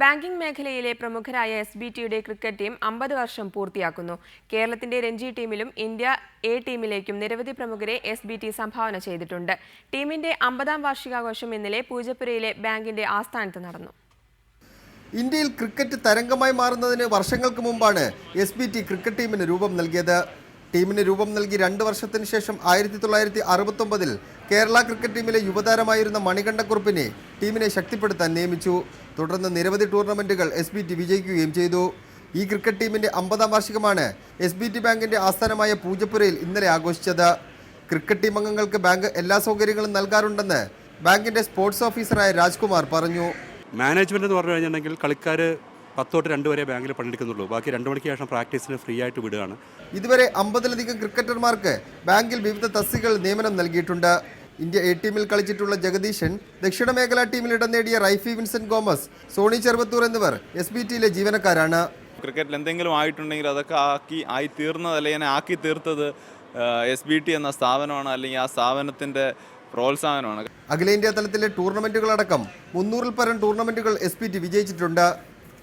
Banking മേഖലയിലെ പ്രമുഖരായ S B ടിയുടെ ക്രിക്കറ്റ് ടീം അമ്പത് വർഷം പൂർത്തിയാക്കുന്നു. കേരളത്തിന്റെ രഞ്ജി ടീമിലും ഇന്ത്യ എ ടീമിലേക്കും നിരവധി പ്രമുഖരെ എസ് ബി ടി സംഭാവന ചെയ്തിട്ടുണ്ട്. ടീമിന്റെ അമ്പതാം വാർഷികാഘോഷം ഇന്നലെ പൂജപ്പുരയിലെ ബാങ്കിന്റെ ആസ്ഥാനത്ത് നടന്നു. ഇന്ത്യയിൽ ക്രിക്കറ്റ് തരംഗമായി മാറുന്നതിന് വർഷങ്ങൾക്ക് മുമ്പാണ് എസ് ബി ടി ക്രിക്കറ്റ് ടീമിന് രൂപം നൽകിയത്. ടീമിന് രൂപം നൽകി രണ്ട് വർഷത്തിന് ശേഷം ആയിരത്തി തൊള്ളായിരത്തി അറുപത്തൊമ്പതിൽ കേരള ക്രിക്കറ്റ് ടീമിലെ യുവതാരമായിരുന്ന മണികണ്ഠക്കുറുപ്പിനെ ടീമിനെ ശക്തിപ്പെടുത്താൻ നിയമിച്ചു. തുടർന്ന് നിരവധി ടൂർണമെന്റുകൾ എസ് ബി ടി വിജയിക്കുകയും ചെയ്തു. ഈ ക്രിക്കറ്റ് ടീമിന്റെ അമ്പതാം വാർഷികമാണ് എസ് ബി ടി ബാങ്കിന്റെ ആസ്ഥാനമായ പൂജപ്പുരയിൽ ഇന്നലെ ആഘോഷിച്ചത്. ക്രിക്കറ്റ് ടീം അംഗങ്ങൾക്ക് ബാങ്ക് എല്ലാ സൗകര്യങ്ങളും നൽകാറുണ്ടെന്ന് ബാങ്കിന്റെ സ്പോർട്സ് ഓഫീസറായ രാജ്കുമാർ പറഞ്ഞു. മാനേജ്മെന്റ് എന്ന് പറഞ്ഞു കഴിഞ്ഞിട്ടുണ്ടെങ്കിൽ കളിക്കാർ പത്ത് തൊട്ട് രണ്ട് വരെ ബാങ്കിൽ പണിയെടുക്കുന്നുള്ളൂ. ബാക്കി രണ്ട് മണിക്ക് ശേഷം പ്രാക്ടീസിന് ഫ്രീ ആയിട്ട് വിടുകയാണ്. ഇതുവരെ അമ്പതിലധികം ക്രിക്കറ്റർമാർക്ക് ബാങ്കിൽ വിവിധ തസ്തികൾ നിയമനം നൽകിയിട്ടുണ്ട്. ഇന്ത്യ എ ടീമിൽ കളിച്ചിട്ടുള്ള ജഗദീശൻ ദക്ഷിണ മേഖലാ ടീമിൽ ഇടം നേടിയ റൈഫി വിൻസെന്റ് ഗോമസ് സോണി ചെറുവത്തൂർ എന്നിവർ എസ് ബി ടിയിലെ ജീവനക്കാരാണ്. ക്രിക്കറ്റിൽ എന്തെങ്കിലും ആയിട്ടുണ്ടെങ്കിൽ അതൊക്കെ ആക്കി ആയി തീർന്നത് അല്ലെങ്കിൽ ആക്കി തീർത്തത് എസ് ബി ടി എന്ന സ്ഥാപനമാണ് അല്ലെങ്കിൽ ആ സ്ഥാപനത്തിന്റെ പ്രോത്സാഹനമാണ്. അഖിലേന്ത്യാ തലത്തിലെ ടൂർണമെന്റുകളടക്കം മുന്നൂറിൽ പരം ടൂർണമെന്റുകൾ എസ് പി ടി വിജയിച്ചിട്ടുണ്ട്.